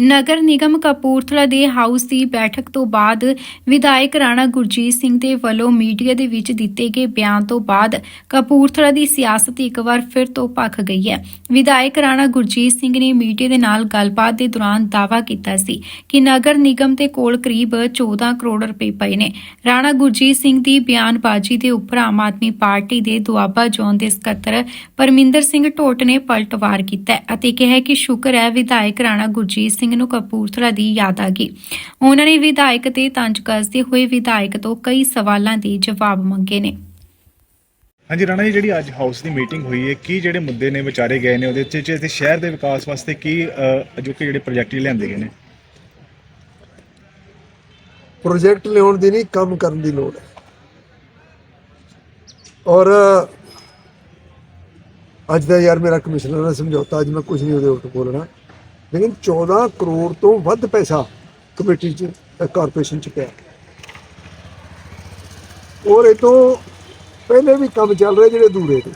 ਨਗਰ ਨਿਗਮ ਕਪੂਰਥਲਾ ਦੇ ਹਾਊਸ ਦੀ ਬੈਠਕ ਤੋਂ ਬਾਅਦ ਵਿਧਾਇਕ ਰਾਣਾ ਗੁਰਜੀਤ ਸਿੰਘ ਦੇ ਵੱਲੋਂ ਮੀਡੀਆ ਦੇ ਵਿੱਚ ਦਿੱਤੇ ਗਏ ਬਿਆਨ ਤੋਂ ਬਾਅਦ ਕਪੂਰਥਲਾ ਦੀ ਸਿਆਸਤ ਇੱਕ ਵਾਰ ਫਿਰ ਤੋਂ ਭਖ ਗਈ ਹੈ। ਵਿਧਾਇਕ ਰਾਣਾ ਗੁਰਜੀਤ ਸਿੰਘ ਨੇ ਮੀਡੀਆ ਦੇ ਨਾਲ ਗੱਲਬਾਤ ਦੇ ਦੌਰਾਨ ਦਾਅਵਾ ਕੀਤਾ ਸੀ ਕਿ ਨਗਰ ਨਿਗਮ ਦੇ ਕੋਲ ਕਰੀਬ 14 ਕਰੋੜ ਰੁਪਏ ਪਏ ਨੇ। ਰਾਣਾ ਗੁਰਜੀਤ ਸਿੰਘ ਦੀ ਬਿਆਨਬਾਜ਼ੀ ਦੇ ਉੱਪਰ ਆਮ ਆਦਮੀ ਪਾਰਟੀ ਦੇ ਦੁਆਬਾ ਜ਼ੋਨ ਦੇ ਸਕੱਤਰ ਪਰਮਿੰਦਰ ਸਿੰਘ ਢੋਟ ਨੇ ਪਲਟਵਾਰ ਕੀਤਾ ਅਤੇ ਕਿਹਾ ਕਿ ਸ਼ੁਕਰ ਹੈ ਵਿਧਾਇਕ ਰਾਣਾ ਗੁਰਜੀਤ ਸਿੰਘ ਨੂੰ ਕਪੂਰਥਲਾ ਦੀ ਯਾਦ ਆ ਗਈ। ਉਹਨਾਂ ਨੇ ਵਿਧਾਇਕ ਤੇ ਤੰਜ ਕੱਸਦੇ ਹੋਏ ਵਿਧਾਇਕ ਤੋਂ ਕਈ ਸਵਾਲਾਂ ਦੇ ਜਵਾਬ ਮੰਗੇ ਨੇ। ਹਾਂਜੀ ਰਾਣਾ ਜੀ ਜਿਹੜੀ ਅੱਜ ਹਾਊਸ ਦੀ ਮੀਟਿੰਗ ਹੋਈ ਹੈ ਕੀ ਜਿਹੜੇ ਮੁੱਦੇ ਨੇ ਵਿਚਾਰੇ ਗਏ ਨੇ ਉਹਦੇ ਵਿੱਚ ਤੇ ਸ਼ਹਿਰ ਦੇ ਵਿਕਾਸ ਵਾਸਤੇ ਕੀ ਅ, ਜੋ ਕਿ ਜਿਹੜੇ ਪ੍ਰੋਜੈਕਟ ਲਿਆਂਦੇ ਗਏ ਨੇ? ਪ੍ਰੋਜੈਕਟ ਲਿਆਉਣ ਦੀ ਨਹੀਂ ਕੰਮ ਕਰਨ ਦੀ ਲੋੜ ਹੈ। ਔਰ ਅੱਜ ਦਾ ਯਾਰ ਮੇਰਾ ਕਮਿਸ਼ਨਰ ਨੇ ਸਮਝੌਤਾ ਅੱਜ ਮੈਂ ਕੁਝ ਨਹੀਂ ਉਹਦੇ ਉੱਤੇ ਬੋਲਣਾ। ਲੇਕਿਨ 14 ਕਰੋੜ ਤੋਂ ਵੱਧ ਪੈਸਾ ਕਮੇਟੀ ਚ ਕਾਰਪੋਰੇਸ਼ਨ ਚ ਪਿਆ। ਔਰ ਇਹ ਤੋਂ ਪਹਿਲੇ ਵੀ ਕੰਮ ਚੱਲ ਰਹੇ ਜਿਹੜੇ ਦੂਰੇ ਦੇ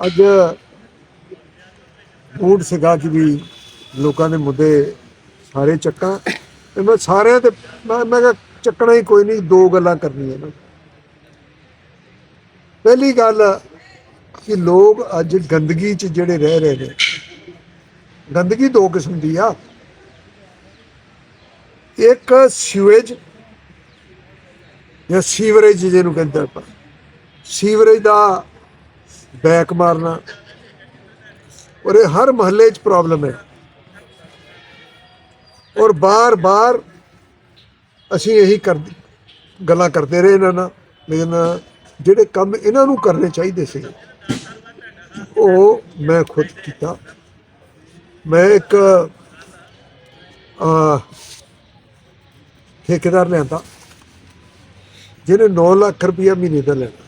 ਅੱਜ ਮੂਡ ਸੀਗਾ ਕਿ ਵੀ ਲੋਕਾਂ ਦੇ ਮੁੱਦੇ ਸਾਰੇ ਚੱਕਾਂ। ਤੇ ਮੈਂ ਸਾਰਿਆਂ ਤੇ, ਮੈਂ ਮੈਂ ਕਿਹਾ ਚੱਕਣਾ ਹੀ ਕੋਈ ਨਹੀਂ, ਦੋ ਗੱਲਾਂ ਕਰਨੀਆਂ ਨੇ। ਪਹਿਲੀ ਗੱਲ ਕਿ ਲੋਕ ਅੱਜ ਗੰਦਗੀ 'ਚ ਜਿਹੜੇ ਰਹਿ ਰਹੇ ਨੇ ਗੰਦਗੀ ਦੋ ਕਿਸਮ ਦੀ ਆ। ਇੱਕ ਸੀਵੇਜ ਜਾਂ ਸੀਵਰੇਜ ਜਿਹਨੂੰ ਕਹਿੰਦੇ ਆਪਾਂ। ਸੀਵਰੇਜ ਦਾ ਬੈਕ ਮਾਰਨਾ, ਔਰ ਇਹ ਹਰ ਮਹੱਲੇ 'ਚ ਪ੍ਰੋਬਲਮ ਹੈ। ਔਰ ਬਾਰ-ਬਾਰ ਅਸੀਂ ਇਹੀ ਕਰਦੇ ਗੱਲਾਂ ਕਰਦੇ ਰਹੇ ਇਹਨਾਂ ਨਾਲ, ਲੇਕਿਨ ਜਿਹੜੇ ਕੰਮ ਇਹਨਾਂ ਨੂੰ ਕਰਨੇ ਚਾਹੀਦੇ ਸੀ, ਉਹ ਮੈਂ ਖੁਦ ਕੀਤਾ। ਮੈਂ ਇੱਕ ਆ ਠੇਕੇਦਾਰ ਲਿਆਂਦਾ। ਜਿਹਨੇ 9 ਲੱਖ ਰੁਪਇਆ ਮਹੀਨੇ ਦਾ ਲੈਣਾ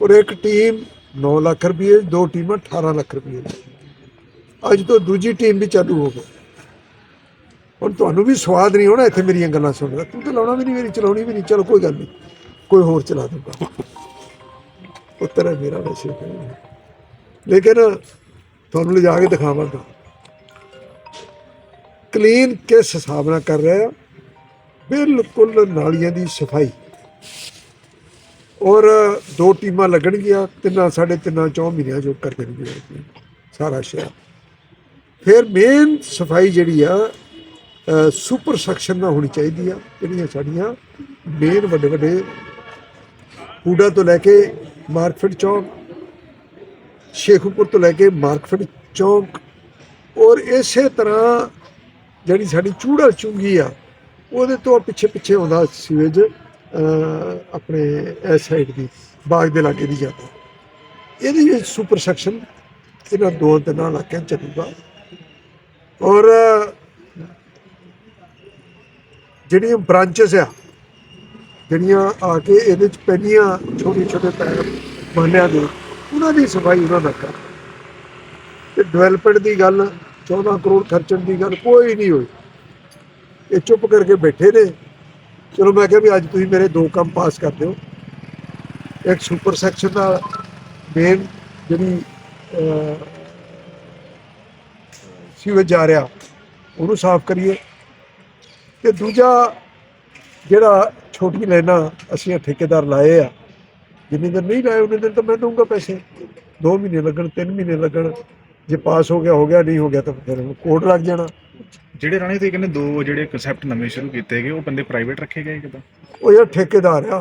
ਔਰ ਇੱਕ ਟੀਮ 9 ਲੱਖ ਰੁਪਏ ਦੋ ਟੀਮਾਂ 18 ਲੱਖ ਰੁਪਏ ਅੱਜ ਤੋਂ ਦੂਜੀ ਟੀਮ ਵੀ ਚਾਲੂ ਹੋ ਗਈ। ਹੁਣ ਤੁਹਾਨੂੰ ਵੀ ਸਵਾਦ ਨਹੀਂ ਹੋਣਾ ਇੱਥੇ ਮੇਰੀਆਂ ਗੱਲਾਂ ਸੁਣ ਕੇ ਤੂੰ ਤਾਂ ਲਾਉਣਾ ਵੀ ਨਹੀਂ, ਮੇਰੀ ਚਲਾਉਣੀ ਵੀ ਨਹੀਂ। ਚਲੋ, ਕੋਈ ਗੱਲ ਨਹੀਂ। ਕੋਈ ਹੋਰ ਚਲਾ ਦੂੰਗਾ ਉੱਤਰ ਹੈ ਮੇਰਾ, ਵੈਸੇ ਲੇਕਿਨ ਤੁਹਾਨੂੰ ਲਿਜਾ ਕੇ ਦਿਖਾਵਾਂਗਾ। ਕਲੀਨ ਕਿਸ ਹਿਸਾਬ ਨਾਲ ਕਰ ਰਿਹਾ ਬਿਲਕੁਲ ਨਾਲੀਆਂ ਦੀ ਸਫ਼ਾਈ। ਔਰ ਦੋ ਟੀਮਾਂ ਲੱਗਣਗੀਆਂ, ਤਿੰਨਾਂ ਸਾਢੇ ਤਿੰਨਾਂ ਚੌਂ ਮਹੀਨਿਆਂ ਜੋ ਕਰ ਦੇਣਗੇ ਸਾਰਾ ਸ਼ਹਿਰ। ਫਿਰ ਮੇਨ ਸਫ਼ਾਈ ਜਿਹੜੀ ਆ ਸੁਪਰ ਸੈਕਸ਼ਨ ਨਾਲ ਹੋਣੀ ਚਾਹੀਦੀ ਆ। ਜਿਹੜੀਆਂ ਸਾਡੀਆਂ ਮੇਨ ਵੱਡੇ ਵੱਡੇ ਹੂਡਾ ਤੋਂ ਲੈ ਕੇ ਮਾਰਕਫਿਟ ਚੌਂਕ ਸ਼ੇਖੂਪੁਰ ਤੋਂ ਲੈ ਕੇ ਮਾਰਕਫਿਟ ਚੌਂਕ। ਔਰ ਇਸੇ ਤਰ੍ਹਾਂ ਜਿਹੜੀ ਸਾਡੀ ਚੂੜਾ ਚੁੰਗੀ ਆ, ਉਹਦੇ ਤੋਂ ਪਿੱਛੇ ਪਿੱਛੇ ਆਉਂਦਾ ਸੀਵੇਜ ਆਪਣੇ ਇਸ ਸਾਈਡ ਦੀ, ਬਾਗ ਦੇ ਲਾਗੇ ਦੀ ਜਾਂਦਾ। ਇਹਦੀ ਵਿੱਚ ਸੁਪਰ ਸੈਕਸ਼ਨ ਇਹਨਾਂ ਦੋ ਤਿੰਨਾਂ ਇਲਾਕਿਆਂ 'ਚ ਚੱਲੂਗਾ। ਔਰ, ਜਿਹੜੀਆਂ ਬ੍ਰਾਂਚਸ ਆ, ਜਿਹੜੀਆਂ ਆ ਕੇ ਇਹਦੇ ਚ ਪੈਣੀਆਂ ਛੋਟੇ ਛੋਟੇ ਪੈਰ, ਮਹੱਲਿਆਂ ਦੇ ਉਹਨਾਂ ਦੀ ਸਫ਼ਾਈ ਉਹਨਾਂ ਦਾ ਕਰ। ਤੇ ਡਿਵੈਲਪਮੈਂਟ ਦੀ ਗੱਲ 14 ਕਰੋੜ ਖਰਚਣ ਦੀ ਗੱਲ ਕੋਈ ਨਹੀਂ ਹੋਈ। ਇਹ ਚੁੱਪ ਕਰਕੇ ਬੈਠੇ ਨੇ। ਚਲੋ ਮੈਂ ਕਿਹਾ ਵੀ ਅੱਜ ਤੁਸੀਂ ਮੇਰੇ ਦੋ ਕੰਮ ਪਾਸ ਕਰ ਦਿਓ। ਇੱਕ ਸੁਪਰ ਸੈਕਸ਼ਨ ਦਾ ਮੇਨ ਜਿਹੜੀ ਅਹ, ਜਾ ਰਿਹਾ ਉਹਨੂੰ ਸਾਫ਼ ਕਰੀਏ। ਤੇ ਦੂਜਾ ਜਿਹੜਾ ਛੋਟੀ ਲੈਣਾ ਅਸੀਂ ਠੇਕੇਦਾਰ ਲਾਏ ਆ ਜਿੰਨੇ ਦਿਨ ਨਹੀਂ ਲਾਏ ਉਹਨੇ ਦਿਨ ਤਾਂ ਮੈਂ ਦਊਂਗਾ ਪੈਸੇ। 2 ਮਹੀਨੇ ਲੱਗਣ 3 ਮਹੀਨੇ ਲੱਗਣ। ਜੇ ਪਾਸ ਹੋ ਗਿਆ ਹੋ ਗਿਆ ਨਹੀਂ ਹੋ ਗਿਆ ਤਾਂ ਫਿਰ ਕੋਡ ਲੱਗ ਜਾਣਾ। ਜਿਹੜੇ ਰਾਣੇ ਤੇ ਕਹਿੰਦੇ ਦੋ ਜਿਹੜੇ ਕਨਸੈਪਟ ਨਵੇਂ ਸ਼ੁਰੂ ਕੀਤੇ ਗਏ ਉਹ ਬੰਦੇ ਪ੍ਰਾਈਵੇਟ ਰੱਖੇ ਗਏ ਕਿਦਾਂ? ਉਹ ਯਾਰ ਠੇਕੇਦਾਰ ਆ।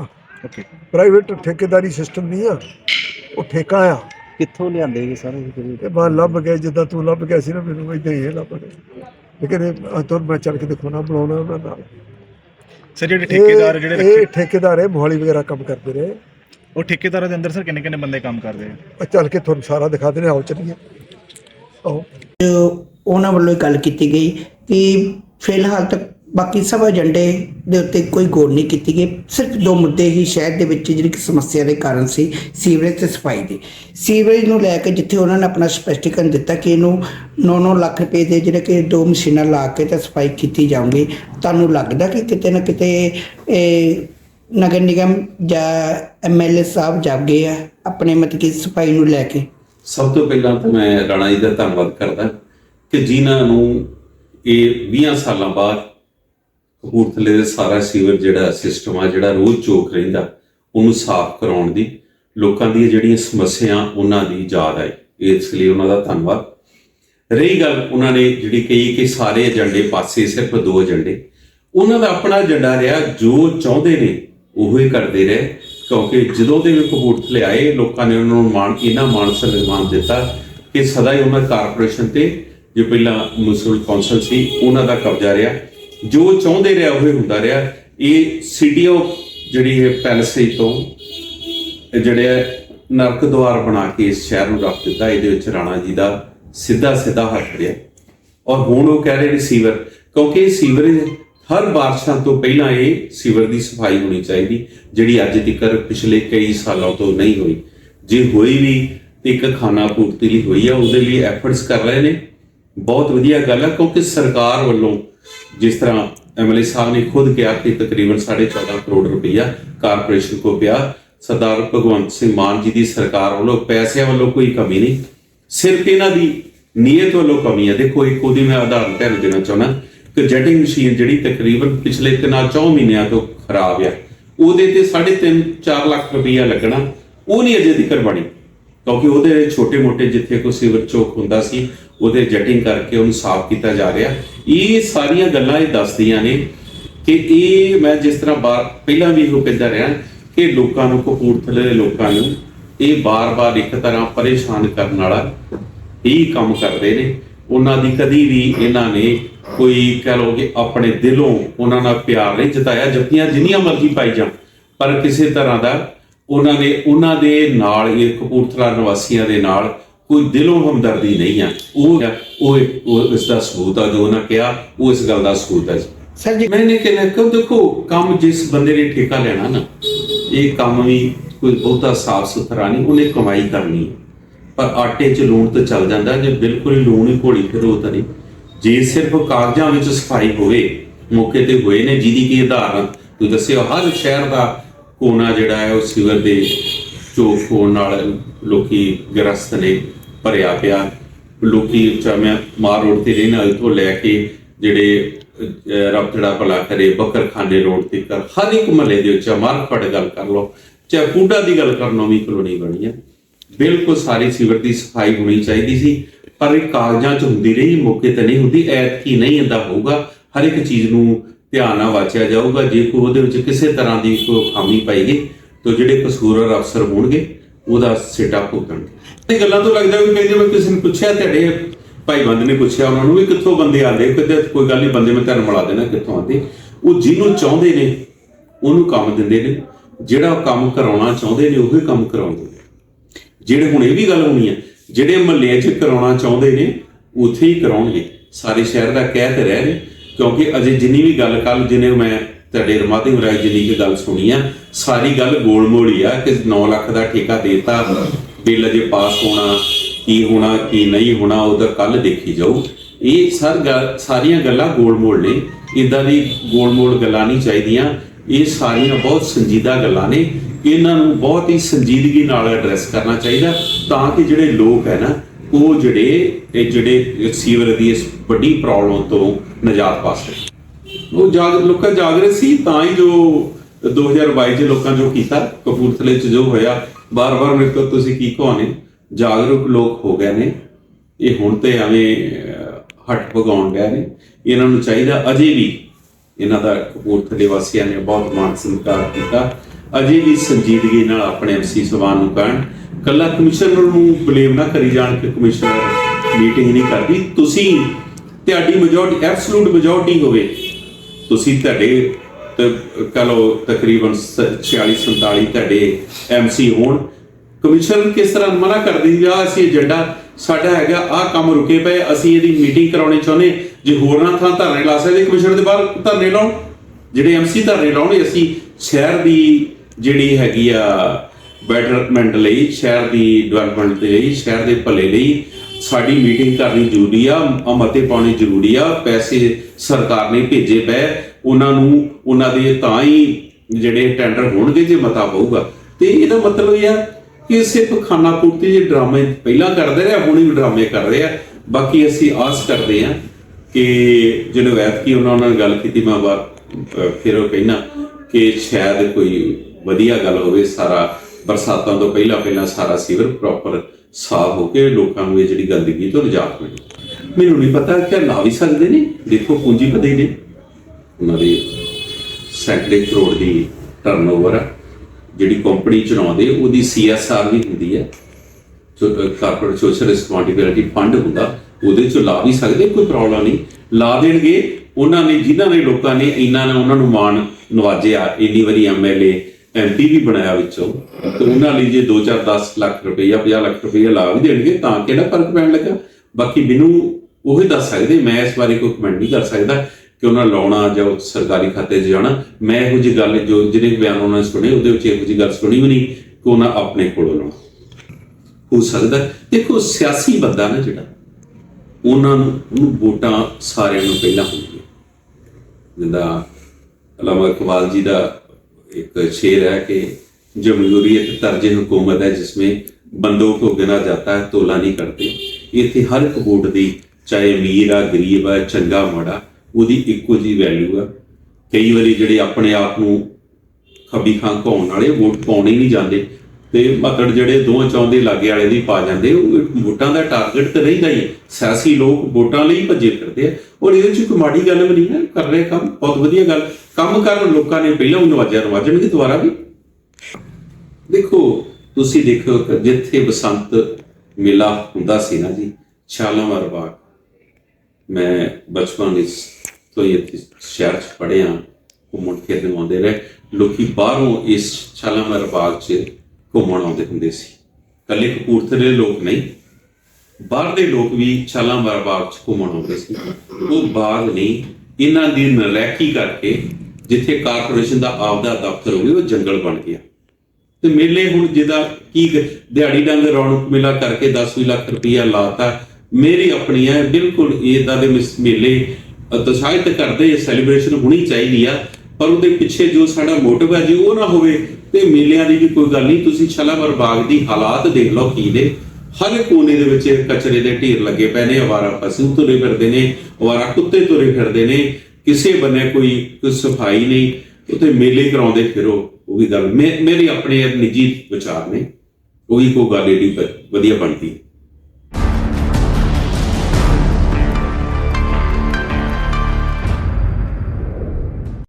ਓਕੇ ਪ੍ਰਾਈਵੇਟ ਠੇਕੇਦਾਰੀ ਸਿਸਟਮ ਨਹੀਂ ਆ। ਉਹ ਠੇਕਾ ਆ। ਕਿੱਥੋਂ ਲਿਆਂਦੇ ਜੀ ਸਾਰੇ? ਇਹ? ਤੇ ਮੈਂ ਲੱਭ ਗਏ ਜਿੱਦਾਂ ਤੂੰ ਲੱਭ ਗਿਆ ਸੀ ਨਾ ਮੈਨੂੰ ਇਦਾਂ ਹੀ ਇਹ ਲੱਭ ਗਏ। ਲੇਕਿਨ ਇਹ ਤੁਰ ਮੈਂ ਚੱਲ ਕੇ ਦੇਖੋ ਬਣਾਉਣਾ ਉਹਨਾਂ ਨਾਲ। ਸਰ ਜਿਹੜੇ ਠੇਕੇਦਾਰ ਇਹ- ਜਿਹੜੇ ਇਹ ਰੱਖੇ ਠੇਕੇਦਾਰ ਹੈ ਮੋਹਾਲੀ ਵਗੈਰਾ ਕੰਮ ਕਰਦੇ ਰਹੇ। ਉਹ ਠੇਕੇਦਾਰਾਂ ਦੇ ਅੰਦਰ ਸਰ ਕਿੰਨੇ ਕਿੰਨੇ ਬੰਦੇ ਕੰਮ ਕਰਦੇ ਆ? ਆ ਚੱਲ ਕੇ ਤੁਹਾਨੂੰ ਸਾਰਾ ਦਿਖਾ ਦੇਣੇ ਆਓ ਚੱਲੀਏ। ਆਓ। ਉਹਨਾਂ ਵੱਲੋਂ ਇਹ ਗੱਲ ਕੀਤੀ ਗਈ ਕਿ ਫਿਲਹਾਲ ਤੱਕ ਬਾਕੀ ਸਭ ਏਜੰਡੇ ਦੇ ਉੱਤੇ ਕੋਈ ਗੌਰ ਨਹੀਂ ਕੀਤੀ ਗਈ ਸਿਰਫ ਦੋ ਮੁੱਦੇ ਹੀ ਸ਼ਹਿਰ ਦੇ ਵਿੱਚ ਜਿਹੜੀ ਕਿ ਸਮੱਸਿਆ ਦੇ ਕਾਰਨ ਸੀ ਸੀਵਰੇਜ ਤੇ ਸਫ਼ਾਈ ਦੇ। ਸੀਵਰੇਜ ਨੂੰ ਲੈ ਕੇ ਜਿੱਥੇ ਉਹਨਾਂ ਨੇ ਆਪਣਾ ਸਪਸ਼ਟੀਕਰਨ ਦਿੱਤਾ ਕਿ ਇਹਨੂੰ 9-9 ਲੱਖ ਰੁਪਏ ਦੇ ਜਿਹੜੇ ਕਿ ਦੋ ਮਸ਼ੀਨਾਂ ਲਾ ਕੇ ਤੇ ਸਫ਼ਾਈ ਕੀਤੀ ਜਾਊਗੀ ਤੁਹਾਨੂੰ ਲੱਗਦਾ ਕਿ ਕਿਤੇ ਨਾ ਕਿਤੇ ਇਹ ਨਗਰ ਨਿਗਮ ਜਾਂ ਐਮਐਲਏ ਸਾਹਿਬ ਜਾਗੇ ਆ ਆਪਣੇ ਮਤਲਬ ਕੀ ਸਫ਼ਾਈ ਨੂੰ ਲੈ ਕੇ। ਸਭ ਤੋਂ ਪਹਿਲਾਂ ਤਾਂ ਮੈਂ ਰਾਣਾ ਜੀ ਦਾ ਧੰਨਵਾਦ ਕਰਦਾ ਕਿ ਜਿਨ੍ਹਾਂ ਨੂੰ ਇਹ 20 ਸਾਲਾਂ ਬਾਅਦ ਕਪੂਰਥਲੇ ਦੇ ਸਾਰਾ ਸੀਵਰ ਜਿਹੜਾ ਸਿਸਟਮ ਆ, ਜਿਹੜਾ ਰੋਜ਼ ਚੋਕ ਰਹਿੰਦਾ, ਉਹਨੂੰ ਸਾਫ਼ ਕਰਾਉਣ ਦੀ, ਲੋਕਾਂ ਦੀਆਂ ਜਿਹੜੀਆਂ ਸਮੱਸਿਆ ਉਹਨਾਂ ਦੀ ਯਾਦ ਆਈ। ਇਸ ਲਈ ਉਹਨਾਂ ਦਾ ਧੰਨਵਾਦ। ਰਹੀ ਗੱਲ ਉਹਨਾਂ ਨੇ ਜਿਹੜੀ ਕਹੀ ਕਿ ਸਾਰੇ ਏਜੰਡੇ ਪਾਸੇ ਸਿਰਫ ਦੋ ਏਜੰਡੇ, ਉਹਨਾਂ ਦਾ ਆਪਣਾ ਏਜੰਡਾ ਰਿਹਾ ਜੋ ਚਾਹੁੰਦੇ ਨੇ ਉਹ ਹੀ ਕਰਦੇ ਰਹੇ, ਕਿਉਂਕਿ ਜਦੋਂ ਦੇ ਵੀ ਕਪੂਰਥਲੇ ਆਏ, ਲੋਕਾਂ ਨੇ ਉਹਨਾਂ ਨੂੰ ਮਾਣ, ਇੰਨਾ ਮਾਣ ਸਨਮਾਨ ਦਿੱਤਾ ਕਿ ਸਦਾ ਹੀ ਉਹਨਾਂ ਕਾਰਪੋਰੇਸ਼ਨ ਤੇ, ਜੋ ਪਹਿਲਾਂ ਮਿਊਨਿਸਪਲ ਕੌਂਸਲ ਸੀ, ਉਹਨਾਂ ਦਾ ਕਬਜ਼ਾ ਰਿਹਾ। ਜੋ ਚਾਹੁੰਦੇ ਰਿਹਾ, ਉਹ ਹੀ ਹੁੰਦਾ ਰਿਹਾ। ਇਹ ਸੀਡੀਓ ਜਿਹੜੀ ਹੈ ਪੈਲਸੇ ਤੋਂ ਇਹ ਜਿਹੜੇ ਨਰਕ ਦੁਆਰ ਬਣਾ ਕੇ ਇਸ ਸ਼ਹਿਰ ਨੂੰ ਰੱਖ ਦਿੱਤਾ, ਇਹਦੇ ਵਿੱਚ ਰਾਣਾ ਜੀ ਦਾ ਸਿੱਧਾ ਸਿੱਧਾ ਹੱਥ ਰਿਹਾ। ਔਰ ਹੁਣ ਉਹ ਕਹਿ ਰਹੇ ਨੇ ਸੀਵਰ, ਕਿਉਂਕਿ ਇਹ ਸੀਵਰੇਜ ਹਰ ਬਾਰਿਸ਼ਾਂ ਤੋਂ ਪਹਿਲਾਂ ਇਹ ਸੀਵਰ ਦੀ ਸਫ਼ਾਈ ਹੋਣੀ ਚਾਹੀਦੀ, ਜਿਹੜੀ ਅੱਜ ਤੱਕ ਪਿਛਲੇ ਕਈ ਸਾਲਾਂ ਤੋਂ ਨਹੀਂ ਹੋਈ। ਜੇ ਹੋਈ ਵੀ, ਤੇ ਇੱਕ ਖਾਨਾ ਪੂਰਤੀ ਲਈ ਹੋਈ ਆ, ਉਹਦੇ ਲਈ ਐਫਰਟਸ ਕਰ ਰਹੇ ਨੇ। ਬਹੁਤ ਵਧੀਆ ਗੱਲ ਹੈ ਕਿਉਂਕਿ ਸਰਕਾਰ ਵੱਲੋਂ ਜਿਸ ਤਰ੍ਹਾਂ ਐਮਐਲਏ ਸਾਹਿਬ ਨੇ ਖੁਦ ਕਿਹਾ ਕਿ ਤਕਰੀਬਨ 14.5 ਕਰੋੜ ਰੁਪਈਆ ਕਾਰਪੋਰੇਸ਼ਨ ਕੋ ਪਿਆ। ਸਰਦਾਰ ਭਗਵੰਤ ਸਿੰਘ ਮਾਨ ਜੀ ਦੀ ਸਰਕਾਰ ਵੱਲੋਂ ਪੈਸਿਆਂ ਵੱਲੋਂ ਕੋਈ ਕਮੀ ਨਹੀਂ। ਸਿਰਫ ਇਹਨਾਂ ਦੀ ਨੀਅਤ ਵੱਲੋਂ ਕਮੀ ਹੈ ਦੇਖੋ, ਇੱਕ ਉਹਦੀ ਮੈਂ ਉਦਾਹਰਨ ਤੁਹਾਨੂੰ ਦੇਣਾ ਚਾਹੁੰਦਾ। ਕਿ ਜੈਟਿੰਗ ਮਸ਼ੀਨ ਜਿਹੜੀ ਤਕਰੀਬਨ ਪਿਛਲੇ ਤਿੰਨਾਂ ਚੌਂ ਮਹੀਨਿਆਂ ਤੋਂ ਖਰਾਬ ਆ। ਉਹਦੇ ਤੇ 3.5 4 ਲੱਖ ਰੁਪਈਆ ਲੱਗਣਾ, ਉਹ ਨਹੀਂ ਅਜੇ ਤੱਕ ਬਣੀ। ਕਿਉਂਕਿ ਉਹਦੇ ਛੋਟੇ-ਮੋਟੇ ਜਿੱਥੇ ਕੋਈ ਸਿਵਰ ਚੌਕ ਹੁੰਦਾ ਸੀ, ਉਹਦੇ ਜੈਟਿੰਗ ਕਰਕੇ ਉਹਨੂੰ ਸਾਫ਼ ਕੀਤਾ ਜਾ ਰਿਹਾ। ਇਹ ਸਾਰੀਆਂ ਗੱਲਾਂ ਇਹ ਦੱਸਦੀਆਂ ਨੇ ਕਿ ਇਹ ਮੈਂ ਜਿਸ ਤਰ੍ਹਾਂ ਬਾਰ, ਪਹਿਲਾਂ ਵੀ ਇਹੋ ਕਹਿੰਦਾ ਰਿਹਾ ਕਿ ਲੋਕਾਂ ਨੂੰ, ਕਪੂਰਥਲੇ ਦੇ ਲੋਕਾਂ ਨੂੰ ਇਹ ਬਾਰ-ਬਾਰ ਇੱਕ ਤਰ੍ਹਾਂ ਪਰੇਸ਼ਾਨ ਕਰਨ ਵਾਲਾ ਹੀ ਕੰਮ ਕਰਦੇ ਨੇ। ਉਹਨਾਂ ਦੀ ਕਦੀ ਵੀ ਇਹਨਾਂ ਨੇ ਕੋਈ ਕਹਿ ਕਿ ਆਪਣੇ ਦਿਲੋਂ ਉਹਨਾਂ ਨਾਲ ਪਿਆਰ ਨਹੀਂ ਜਤਾਇਆ ਜੱਫੀਆਂ ਜਿੰਨੀਆਂ ਮਰਜ਼ੀ ਪਾਈ ਜਾਣ ਪਰ ਕਿਸੇ ਤਰ੍ਹਾਂ ਦਾ ਉਹਨਾਂ ਨੇ ਉਹਨਾਂ ਦੇ ਨਾਲ ਇਹ ਕਪੂਰਥਲਾ ਨਿਵਾਸੀਆਂ ਦੇ ਨਾਲ ਕੋਈ ਦਿਲੋਂ ਹਮਦਰਦੀ ਨਹੀਂ ਆ। ਉਹ ਉਹ ਇਸ ਦਾ ਸਬੂਤ ਆ ਜੋ ਉਹਨਾਂ ਕਿਹਾ ਉਹ ਇਸ ਗੱਲ ਦਾ ਸਬੂਤ ਹੈ ਜੀ। ਸਰ ਜੀ ਮੈंने ਕਿਹਾ ਕਿ ਦੇਖੋ ਕੰਮ ਜਿਸ ਬੰਦੇ ਨੇ ਠੇਕਾ ਲੈਣਾ ਨਾ ਇਹ ਕੰਮ ਵੀ ਕੋਈ ਬਹੁਤਾ ਸਾਫ਼ ਸੁਥਰਾ ਨਹੀਂ ਉਹਨੇ ਕਮਾਈ ਕਰਨੀ। ਪਰ ਆਟੇ 'ਚ ਲੂਣ ਤਾਂ ਚੱਲ ਜਾਂਦਾ ਜੇ ਬਿਲਕੁਲ ਹੀ ਲੂਣ ਹੀ ਘੋਲੀ ਫਿਰ ਉਹ ਤਾਂ ਨਹੀਂ। ਜੇ ਸਿਰਫ ਕਾਗਜ਼ਾਂ ਵਿੱਚ ਸਫ਼ਾਈ ਹੋਵੇ ਮੌਕੇ ਤੇ ਹੋਏ ਨੇ ਜਿਹਦੀ ਕੀ ਉਦਾਹਰਨ ਤੁਸੀਂ ਦੱਸਿਓ ਹਰ ਸ਼ਹਿਰ ਦਾ ਕੋਨਾ ਜਿਹੜਾ ਹੈ ਉਹ ਸਿਵਰ ਦੇ ਚੋਕ ਹੋਣ ਨਾਲ ਲੋਕੀ ਗ੍ਰਸਤ ਨੇ ਭਰਿਆ ਪਿਆ। ਲੋਕੀ ਚਾਹੇ ਮਾਰ ਰੋਡ ਤੇ ਰਹਿਣਾ ਇਥੋਂ ਲੈ ਕੇ ਜਿਹੜੇ ਅਹ, ਰੱਬ ਜਿਹੜਾ ਭਲਾ ਕਰੇ ਬੱਕਰਖਾਨੇ ਰੋਡ ਤੇ ਕਰ ਹਰ ਇੱਕ ਮਹੱਲੇ ਦੇ ਵਿੱਚ ਮਾਰਕਫੜ ਗੱਲ ਕਰ ਲਓ। ਚਾਹੇ ਕੂਡਾ ਦੀ ਗੱਲ ਕਰਨੋਂ ਵੀ ਕਲੋਨੀ ਬਣੀ ਹੈ ਬਿਲਕੁਲ ਸਾਰੀ ਸੀਵਰ ਦੀ ਸਫ਼ਾਈ ਹੋਣੀ ਚਾਹੀਦੀ ਸੀ। ਪਰ ਇਹ ਕਾਗਜ਼ਾਂ 'ਚ ਹੁੰਦੀ ਰਹੀ ਮੌਕੇ ਤੇ ਨਹੀਂ ਹੁੰਦੀ ਐਤਕੀ ਨਹੀਂ ਇੰਦਾ ਹੋਊਗਾ, ਹਰ ਇੱਕ ਚੀਜ਼ ਨੂੰ ਧਿਆਨ ਨਾਲ ਵਾਚਿਆ ਜਾਊਗਾ, ਜੇ ਕੋਈ ਉਹਦੇ ਵਿੱਚ ਕਿਸੇ ਤਰ੍ਹਾਂ ਦੀ ਕੋਈ ਖਾਮੀ ਪਾਈ ਗਈ ਤਾਂ ਜਿਹੜੇ ਕਸੂਰਵਾਰ ਅਫਸਰ ਹੋਣਗੇ, ਉਹਦਾ ਸਿੱਟਾ ਭੁਗਤਣਗੇ। ਇਹ ਗੱਲਾਂ ਤੋਂ ਲੱਗਦਾ ਵੀ ਕਹਿੰਦੇ ਮੈਂ ਕਿਸੇ ਨੂੰ ਪੁੱਛਿਆ, ਤੁਹਾਡੇ ਭਾਈ ਬੰਦ ਨੇ ਪੁੱਛਿਆ ਉਹਨਾਂ ਨੂੰ ਵੀ ਕਿੱਥੋਂ ਬੰਦੇ ਆਉਂਦੇ ਕਿਤੇ ਕੋਈ ਗੱਲ ਨਹੀਂ, ਬੰਦੇ ਮੈਂ ਤੁਹਾਨੂੰ ਮਿਲਾ ਦੇਣਾ ਕਿੱਥੋਂ ਆਉਂਦੇ। ਉਹ ਜਿਹਨੂੰ ਚਾਹੁੰਦੇ ਨੇ, ਉਹਨੂੰ ਕੰਮ ਦਿੰਦੇ ਨੇ, ਜਿਹੜਾ ਕੰਮ ਕਰਾਉਣਾ ਚਾਹੁੰਦੇ ਨੇ, ਉਹੀ ਕੰਮ ਕਰਾਉਂਦੇ ਨੇ। ਜਿਹੜੇ ਹੁਣ ਇਹ ਵੀ ਗੱਲ ਹੋਣੀ ਹੈ ਜਿਹੜੇ ਮਹੱਲੇ 'ਚ ਕਰਾਉਣਾ ਚਾਹੁੰਦੇ ਨੇ, ਉੱਥੇ ਹੀ ਕਰਾਉਣਗੇ। ਸਾਰੇ ਸ਼ਹਿਰ ਦਾ ਕਹਿ ਤੇ ਰਹੇ ਨੇ, ਕਿਉਂਕਿ ਅਜੇ ਜਿੰਨੀ ਵੀ ਗੱਲ ਕੱਲ ਜਿਹਨੇ ਮੈਂ ਤੁਹਾਡੇ ਰਮਾਦੀ ਰਾਏ ਜਿੰਨੀ ਕੀ ਗੱਲ ਸੁਣੀ ਆ, ਸਾਰੀ ਗੱਲ ਗੋਲ-ਮੋਲ ਹੀ ਆ ਕਿ 9 ਲੱਖ ਦਾ ਠੇਕਾ ਦੇਤਾ, ਬਿੱਲ ਅਜੇ ਪਾਸ ਹੋਣਾ, ਕੀ ਹੋਣਾ, ਕੀ ਨਹੀਂ ਹੋਣਾ ਉਹਦਾ ਕੱਲ ਦੇਖੀ ਜਾਊ। ਇਹ ਸਰ ਗੱਲ- ਸਾਰੀਆਂ ਗੱਲਾਂ ਗੋਲ-ਮੋਲ ਨੇ। ਇਦਾਂ ਦੀ ਗੋਲ-ਮੋਲ ਗੱਲਾਂ ਨਹੀਂ ਚਾਹੀਦੀਆਂ। ਇਹ ਸਾਰੀਆਂ ਬਹੁਤ ਸੰਜੀਦਾ ਗੱਲਾਂ ਨੇ। ਇਹਨਾਂ ਨੂੰ ਬਹੁਤ ਹੀ ਸੰਜੀਦਗੀ ਨਾਲ ਐਡਰੈਸ ਕਰਨਾ ਚਾਹੀਦਾ ਤਾਂ ਕਿ ਜਿਹੜੇ ਲੋਕ ਹੈ ਨਾ ਉਹ ਜਿਹੜੇ ਇਹ ਜਿਹੜੇ ਸੀਵਰ ਦੀ ਇਸ ਵੱਡੀ ਪ੍ਰੋਬਲਮ ਤੋਂ ਨਿਜਾਤ ਪਾ ਸਕਣ। ਉਹ ਜਾਗ ਲੋਕਾਂ ਜਾਗਰਤ ਸੀ ਤਾਂ ਹੀ ਜੋ 2022 ਚ ਲੋਕਾਂ ਜੋ ਕੀਤਾ ਕਪੂਰਥਲੇ ਚ ਜੋ ਹੋਇਆ ਬਾਰ-ਬਾਰ ਮੇਰੇ ਕੋਲ ਤੁਸੀਂ ਕੀ ਕਹਾਣੇ ਜਾਗਰੂਕ ਲੋਕ ਹੋ ਗਏ ਨੇ। ਇਹ ਹੁਣ ਤੇ ਐਵੇਂ ਅਹ, ਹੱਟ ਭਗਾਉਣ ਗਏ ਨੇ। ਇਹਨਾਂ ਨੂੰ ਚਾਹੀਦਾ ਅਜੇ ਵੀ ਇਹਨਾਂ ਦਾ ਕਪੂਰਥਲੇ ਵਾਸੀਆਂ ਨੇ ਬਹੁਤ ਮਾਣ ਸਤਿਕਾਰ ਕੀਤਾ। ਅਜੇ ਵੀ ਸੰਜੀਦਗੀ ਨਾਲ ਆਪਣੇ ਐਮਸੀ ਸਵਾਨ ਨੂੰ ਕਹਿਣ, ਕੱਲਾ ਕਮਿਸ਼ਨਰ ਨੂੰ ਬਲੇਮ ਨਾ ਕਰੀ ਜਾਣ ਕਿ ਕਮਿਸ਼ਨਰ ਮੀਟਿੰਗ ਨਹੀਂ ਕਰਦੀ। ਤੁਸੀਂ ਤੁਹਾਡੀ ਮੈਜੋਰਟੀ ਐਬਸੋਲੂਟ ਮੈਜੋਰਟੀ ਹੋਵੇ। ਤੁਸੀਂ ਤੁਹਾਡੇ ਤੇ ਤਕਰੀਬਨ 46 47 ਤੁਹਾਡੇ ਐਮਸੀ ਹੋਣ। ਕਮਿਸ਼ਨਰ ਕਿਸ ਤਰ੍ਹਾਂ ਮਨਾ ਕਰ ਦਿੰਦੀ ਅਸੀਂ ਏਜੰਡਾ ਸਾਡਾ ਹੈਗਾ, ਆਹ ਕੰਮ ਰੁਕੇ ਪਏ, ਅਸੀਂ ਇਹਦੀ ਮੀਟਿੰਗ ਕਰਾਉਣੀ ਚਾਹੁੰਦੇ ਜੇ ਹੋਰਨਾਂ ਥਾਂ ਧਰਨੇ ਲਾ ਸਕਦੇ ਕਮਿਸ਼ਨ ਦੇ ਬਾਹਰ ਧਰਨੇ ਲਾਉਣ। ਜਿਹੜੇ ਐਮਸੀ ਧਰਨੇ ਲਾਉਣਗੇ, ਅਸੀਂ ਸ਼ਹਿਰ ਦੀ ਜਿਹੜੀ ਹੈਗੀ ਆ ਬੈਟਰਮੈਂਟ ਲਈ, ਸ਼ਹਿਰ ਦੀ ਡਿਵੈਲਪਮੈਂਟ ਦੇ ਲਈ, ਸ਼ਹਿਰ ਦੇ ਭਲੇ ਲਈ ਸਾਡੀ ਮੀਟਿੰਗ ਕਰਨੀ ਜ਼ਰੂਰੀ ਆ ਮਤੇ ਪਾਉਣੀ ਜ਼ਰੂਰੀ ਆ। ਪੈਸੇ ਸਰਕਾਰ ਨੇ ਭੇਜੇ ਪਏ, ਉਹਨਾਂ ਨੂੰ, ਉਹਨਾਂ ਦੇ ਤਾਂ ਹੀ ਜਿਹੜੇ ਟੈਂਡਰ ਹੋਣਗੇ, ਜੇ ਮਤਾ ਪਊਗਾ। ਤੇ ਇਹਦਾ ਮਤਲਬ ਇਹ ਆ ਇਹ ਸਿਰਫ ਖਾਨਾ ਪੂਰਤੀ ਦੇ ਡਰਾਮੇ ਪਹਿਲਾਂ ਕਰਦੇ ਰਹੇ ਹੁਣ ਵੀ ਡਰਾਮੇ ਕਰ ਰਹੇ ਆ। ਬਾਕੀ ਅਸੀਂ ਆਸ ਕਰਦੇ ਆ ਕਿ ਜਦੋਂ ਕੀ ਉਹਨਾਂ ਨਾਲ ਗੱਲ ਕੀਤੀ, ਮੈਂ ਬਾਰ ਫਿਰ ਉਹ ਕਹਿਣਾ ਕਿ ਸ਼ਾਇਦ ਕੋਈ ਵਧੀਆ ਗੱਲ ਹੋਵੇ, ਸਾਰਾ ਬਰਸਾਤਾਂ ਤੋਂ ਪਹਿਲਾਂ ਪਹਿਲਾਂ ਸਾਰਾ ਸੀਵਰ ਪ੍ਰੋਪਰ ਸਾਫ਼ ਹੋ ਕੇ ਲੋਕਾਂ ਨੂੰ ਇਹ ਜਿਹੜੀ ਗੰਦਗੀ ਤੋਂ ਨਿਜਾਤ ਮਿਲੇ। ਮੈਨੂੰ ਨਹੀਂ ਪਤਾ ਕਿ ਲਾ ਵੀ ਸਕਦੇ ਨੇ, ਦੇਖੋ ਪੂੰਜੀਪਤੀ ਨੇ। ਉਹਨਾਂ ਦੀ ਸੈਂਕੜੇ ਕਰੋੜ ਦੀ ਟਰਨਓਵਰ ਆ। ਜਿਹੜੀ ਕੰਪਨੀ ਚਲਾਉਂਦੇ, ਉਹਦੀ ਸੀਐਸਆਰ ਵੀ ਹੁੰਦੀ ਹੈ। ਕਾਰਪੋਰੇਟ ਸੋਸ਼ਲ ਰਿਸਪੌਂਸਿਬਿਲਿਟੀ ਫੰਡ ਹੁੰਦਾ, ਉਹਦੇ ਚ ਲਾ ਵੀ ਸਕਦੇ, ਕੋਈ ਪ੍ਰੋਬਲਮ ਨਹੀਂ। ਲਾ ਦੇਣਗੇ, ਉਹਨਾਂ ਨੇ, ਜਿਨ੍ਹਾਂ ਨੇ ਲੋਕਾਂ ਨੇ ਇੰਨਾ ਨੇ ਉਹਨਾਂ ਨੂੰ ਮਾਣ ਨਵਾਜਿਆ। ਇੰਨੀ ਵਾਰੀ ਐਮਐਲਏ ਐਮਪੀ ਵੀ ਬਣਾਇਆ ਵਿੱਚੋਂ। ਤੇ ਉਹਨਾਂ ਲਈ ਜੇ 2-4 10 ਲੱਖ ਰੁਪਈਆ 50 ਲੱਖ ਰੁਪਈਆ ਲਾ ਵੀ ਦੇਣਗੇ, ਤਾਂ ਕਿਹੜਾ ਫ਼ਰਕ ਪੈਣ ਲੱਗਾ? ਬਾਕੀ ਮੈਨੂੰ ਉਹ ਹੀ ਦੱਸ ਸਕਦੇ, ਮੈਂ ਇਸ ਬਾਰੇ ਕੋਈ ਕਮੈਂਟ ਨਹੀਂ ਕਰ ਸਕਦਾ। ਕਿ ਉਹਨਾਂ ਲਾਉਣਾ ਜਾਂ ਸਰਕਾਰੀ ਖਾਤੇ 'ਚ ਜਾਣਾ। ਮੈਂ ਇਹੋ ਜਿਹੀ ਗੱਲ, ਜੋ ਜਿਹੜੇ ਬਿਆਨ ਉਹਨਾਂ ਨੇ ਸੁਣੇ, ਉਹਦੇ ਵਿੱਚ ਇਹੋ ਜਿਹੀ ਗੱਲ ਸੁਣੀ ਵੀ ਨਹੀਂ ਕਿ ਉਹਨਾਂ ਆਪਣੇ ਕੋਲੋਂ ਲਾਉਣਾ। ਹੋ ਸਕਦਾ ਦੇਖੋ, ਸਿਆਸੀ ਬੰਦਾ ਨਾ ਜਿਹੜਾ, ਉਹਨਾਂ ਨੂੰ, ਉਹਨੂੰ ਵੋਟਾਂ ਸਾਰਿਆਂ ਨੂੰ ਪਹਿਲਾਂ ਹੁੰਦੀਆਂ। ਜਿੱਦਾਂ ਅਲਾਮਾ ਇਕਬਾਲ ਜੀ ਦਾ ਇੱਕ ਸ਼ੇਰ ਹੈ ਕਿ ਜਮਹੂਰੀਅਤ ਤਰਜ਼ੇ ਹਕੂਮਤ ਹੈ ਜਿਸमें ਬੰਦੋ ਕੋ ਗਿਣਾ ਜਾਤਾ ਹੈ, ਤੋਲਾ ਨਹੀਂ ਕਰਦੇ ਇੱਥੇ ਹਰ ਇੱਕ ਵੋਟ ਦੀ, ਚਾਹੇ ਅਮੀਰ ਆ, ਗਰੀਬ ਆ, ਚੰਗਾ ਮਾੜਾ ਉਹਦੀ ਇੱਕੋ ਜੀ ਵੈਲਿਊ ਆ। ਕਈ ਵਾਰੀ ਜਿਹੜੇ ਆਪਣੇ ਆਪ ਨੂੰ ਖੱਬੀ ਖਾਂ ਘਾਉਣ ਵਾਲੇ, ਵੋਟ ਪਾਉਣੇ ਨਹੀਂ ਜਾਂਦੇ। ਤੇ ਮਤਲਬ ਜਿਹੜੇ ਦੋਵਾਂ ਚੌਂਦੇ ਲਾਗੇ ਵਾਲੇ ਦੀ ਪਾ ਜਾਂਦੇ, ਉਹ ਵੋਟਾਂ ਦਾ ਟਾਰਗੇਟ ਤੇ ਰਹਿੰਦਾ ਹੀ ਹੈ। ਸਿਆਸੀ ਲੋਕ ਵੋਟਾਂ ਲਈ ਭੱਜੇ ਫਿਰਦੇ ਆ। ਔਰ ਇਹਦੇ ਚ ਕੋਈ ਮਾੜੀ ਗੱਲ ਵੀ ਨਹੀਂ ਹੈ, ਕਰ ਰਹੇ ਕੰਮ, ਬਹੁਤ ਵਧੀਆ ਗੱਲ। ਕੰਮ ਕਰਨ ਲੋਕਾਂ ਨੇ ਪਹਿਲਾਂ ਵੀ ਨਵਾਜਿਆ, ਨਵਾਜਣਗੇ ਦੁਬਾਰਾ ਵੀ। ਦੇਖੋ, ਤੁਸੀਂ ਦੇਖੋ ਜਿੱਥੇ ਬਸੰਤ ਮੇਲਾ ਹੁੰਦਾ ਸੀ ਨਾ ਜੀ ਸ਼ਾਲਾਮਾਰ ਬਾਗ ਮੈਂ ਬਚਪਨ ਵਿੱਚ ਤੋਂ ਹੀ ਇੱਥੇ ਸ਼ਹਿਰ 'ਚ ਪੜ੍ਹਿਆ ਘੁੰਮਣ ਫਿਰਨ ਆਉਂਦੇ ਰਹੇ। ਲੋਕੀ ਬਾਹਰੋਂ ਇਸ ਸ਼ਾਲਾਮਾਰ ਬਾਗ 'ਚ ਘੁੰਮਣ ਆਉਂਦੇ ਹੁੰਦੇ ਸੀ। ਕੱਲੇ ਕਪੂਰਥਲੇ ਲੋਕ ਨਹੀਂ, ਬਾਹਰ ਦੇ ਲੋਕ ਵੀ ਸ਼ਾਲਾਮਾਰ ਬਾਗ 'ਚ ਘੁੰਮਣ ਆਉਂਦੇ ਸੀ। ਉਹ ਬਾਗ ਨਹੀਂ, ਇਹਨਾਂ ਦੀ ਨਲੈਕੀ ਕਰਕੇ ਜਿੱਥੇ ਕਾਰਪੋਰੇਸ਼ਨ ਦਾ ਆਪਦਾ ਦਫ਼ਤਰ ਹੋਵੇ, ਉਹ ਜੰਗਲ ਬਣ ਗਿਆ। ਤੇ ਮੇਲੇ ਹੁਣ ਜਿਹਦਾ ਕੀ ਦਿਹਾੜੀ ਡੰਗ ਰੌਣਕ ਮੇਲਾ ਕਰਕੇ 10 ਲੱਖ ਰੁਪਈਆ ਲਾਤਾ। ਮੇਰੀ ਆਪਣੀ ਹੈ, ਬਿਲਕੁਲ ਇਦਾਂ ਦੇ ਮੇਲੇ ਉਤਸ਼ਾਹਿਤ ਕਰਦੇ ਸੈਲੀਬ੍ਰੇਸ਼ਨ ਹੋਣੀ ਚਾਹੀਦੀ ਆ, ਪਰ ਉਹਦੇ ਪਿੱਛੇ ਜੋ ਸਾਡਾ ਮੋਟਿਵ ਹੈ ਜੇ ਉਹ ਨਾ ਹੋਵੇ, ਤੇ ਮੇਲਿਆਂ ਦੀ ਵੀ ਕੋਈ ਗੱਲ ਨਹੀਂ, ਤੁਸੀਂ ਸ਼ਾਲਾਮਾਰ ਬਾਗ ਦੀ ਹਾਲਾਤ ਦੇਖ ਲਓ ਕੀ ਨੇ। ਹਰ ਕੋਨੇ ਦੇ ਵਿੱਚ ਕਚਰੇ ਦੇ ਢੇਰ ਲੱਗੇ ਪਏ ਨੇ, ਅਵਾਰਾ ਪਸ਼ੂ ਤੁਰੇ ਫਿਰਦੇ ਨੇ, ਅਵਾਰਾ ਕੁੱਤੇ ਤੁਰੇ ਫਿਰਦੇ ਨੇ, ਕਿਸੇ ਬੰਨੇ ਕੋਈ ਕੋਈ ਸਫ਼ਾਈ ਨਹੀਂ, ਉੱਥੇ ਮੇਲੇ ਕਰਾਉਂਦੇ ਫਿਰੋ, ਉਹ ਵੀ ਗੱਲ। ਮੇ- ਮੇਰੀ ਆਪਣੇ ਨਿੱਜੀ ਵਿਚਾਰ ਨੇ, ਉਹੀ ਕੋਈ ਗੱਲ ਏਡੀ ਵਧੀਆ ਬਣਦੀ।